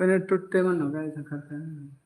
Connect तुटते म्हणून काय करता संगे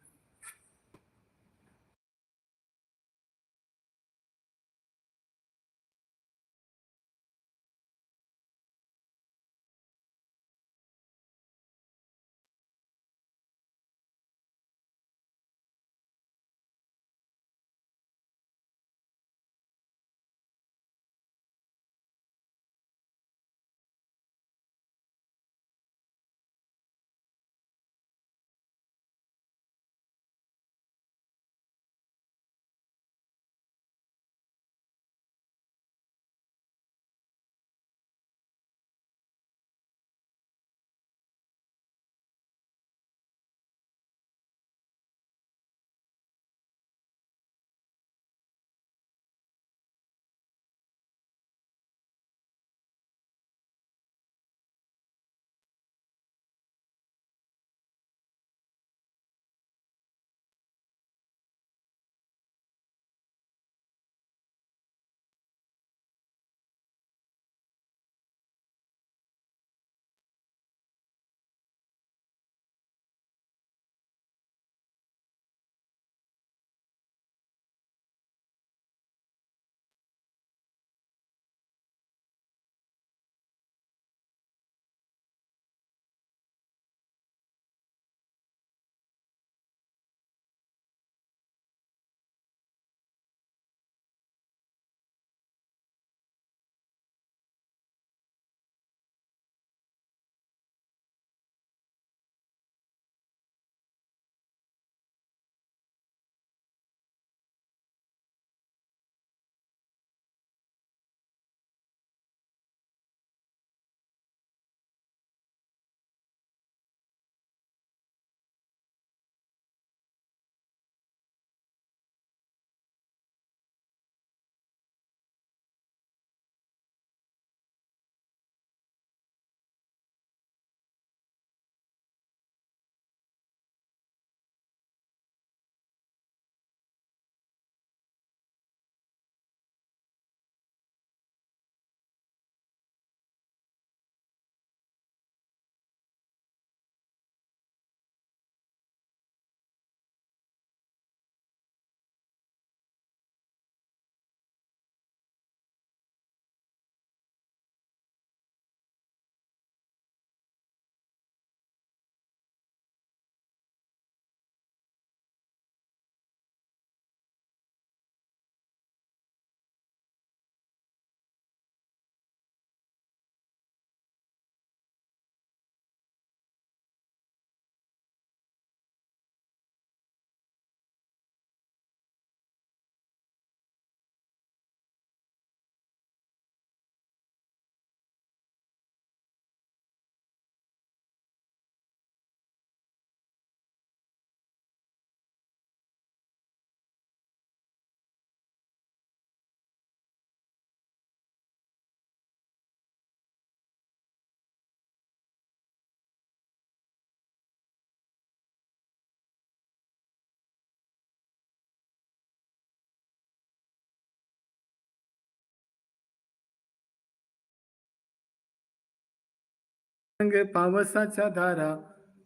पावसाच्या धारा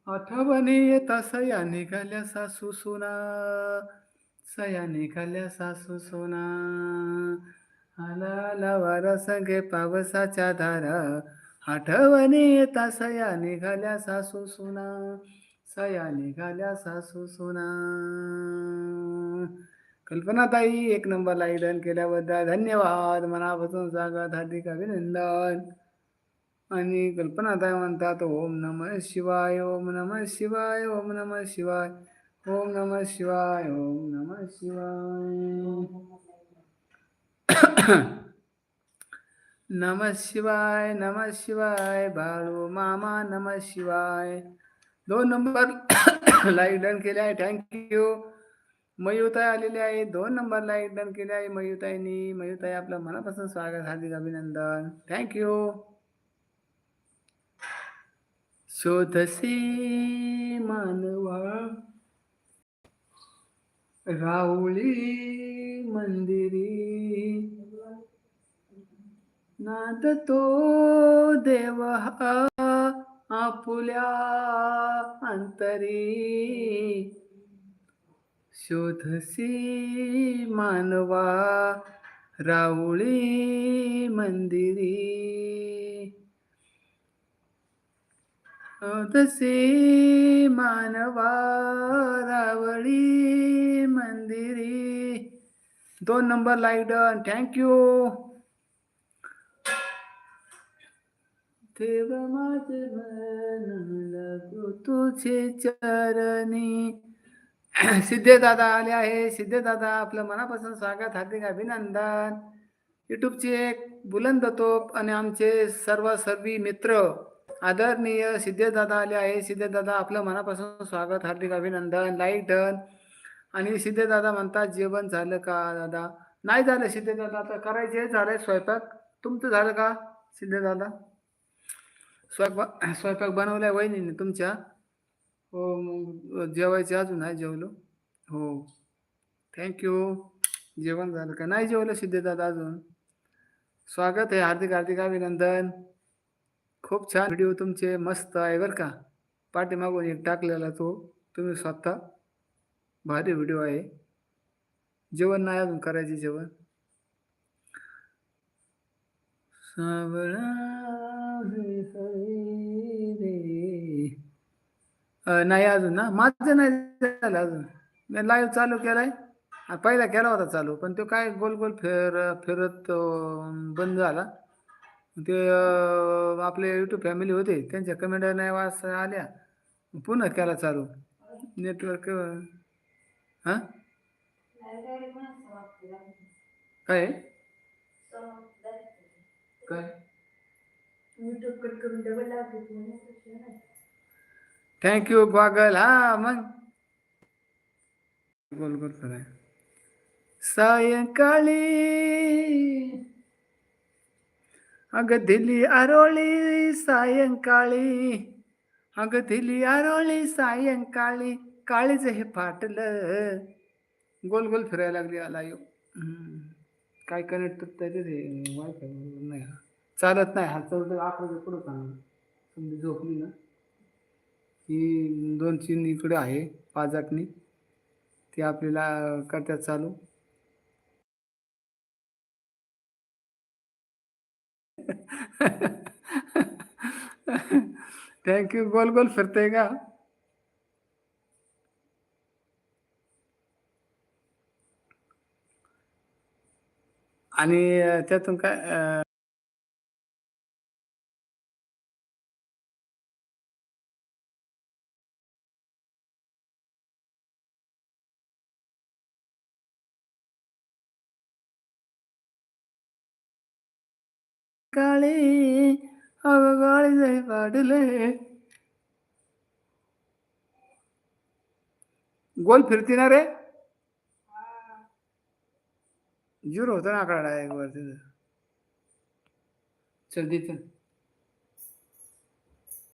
आठवणी येता सया निघाल्या सासू सोना सया निघाल्या सासू सोना. आला आला वारा संगे पावसाच्या धारा आठवणी येता सया निघाल्या सासू सोना सया निघाल्या सासू सोना. कल्पनाताई एक नंबर लाईडन केल्याबद्दल धन्यवाद. मनापासून स्वागत हार्दिक अभिनंदन. आणि कल्पना काय म्हणतात ओम नम शिवाय ओम नम शिवाय ओम नम शिवाय ओम नम शिवाय ओम नम शिवाय. नम शिवाय नम शिवाय बाळू मामा नम शिवाय. दोन नंबर लाईक डन केले आहे थँक्यू मयुताई आलेली आहे दोन नंबर लाईक डन केले आहे मयुताईनी. मयुताई आपलं मनापासून स्वागत हार्दिक अभिनंदन. थँक्यू शोधसे मानवा. राऊळी मंदिरी. नाद तो देव आपुल्या अंतरी. शोधसी मानवा. राऊळी मंदिरी. तसे मानवा रावळी मंदिरी. दोन नंबर लाइट थँक्यू देव माझ लागो तुझे चरणी. सिद्धे दादा आले आहे. सिद्धे दादा आपलं मनापासून स्वागत हार्दिक अभिनंदन. युट्यूबचे एक बुलंद तोप आणि आमचे सर्व सर्वी मित्र आदरणीय सिद्धेदादा आले आहे. सिद्धेदादा आपलं मनापासून स्वागत हार्दिक अभिनंदन. लाईक डन आणि सिद्धेदादा म्हणतात जेवण झालं का दादा? नाही झालं सिद्धेदादा आता करायचे झालंय स्वयंपाक. तुमचं झालं का सिद्धेदादा? स्वयंपाक स्वयंपाक बनवलाय वहिनीने तुमच्या? हो मग जेवायचे अजून आहे जेवलो. हो. थँक्यू जेवण झालं का? नाही जेवलं सिद्धेदादा अजून. स्वागत आहे हार्दिक हार्दिक अभिनंदन. खूप छान व्हिडिओ तुमचे मस्त आहे बरं का. पाठीमागून एक टाकलेला तो तुम्ही स्वतः. भारी व्हिडिओ आहे. जेवण नाही अजून करायचे जेवण. नाही अजून ना? माझं नाही झालं अजून. मी लाईव्ह चालू केलाय. पहिला केला होता चालू पण तो काय गोल गोल फिर फिरत बंद झाला. ते अं, आपले युट्यूब फॅमिली होते त्यांच्या कमेंट नाही वाच आल्या. पुन्हा केला चालू. नेटवर्क हां? काय? आहे? काय थँक्यू गॉगल हा मग. गोल गोल कराय सायंकाळी अगं दिली आरोळी सायंकाळी अगं दिली आरोळी सायंकाळी काळीच हे फाटलं गोल गोल फिरायला लागली आला यो काय कनेक्ट त्याचे ते वायफाय नाही हा. चालत नाही हा चौदा अकरा पुढं चालणार समजी झोपली ना ही दोन तीन इकडे आहे पाच ती आपल्याला करतात चालू थँक्यू गोल गोल फिरते का आणि त्यातून काय காளி அவ अग काळे जाई गोल फिरती ना रे झिरो होतं ना आकडा एक वर तिथं चल दे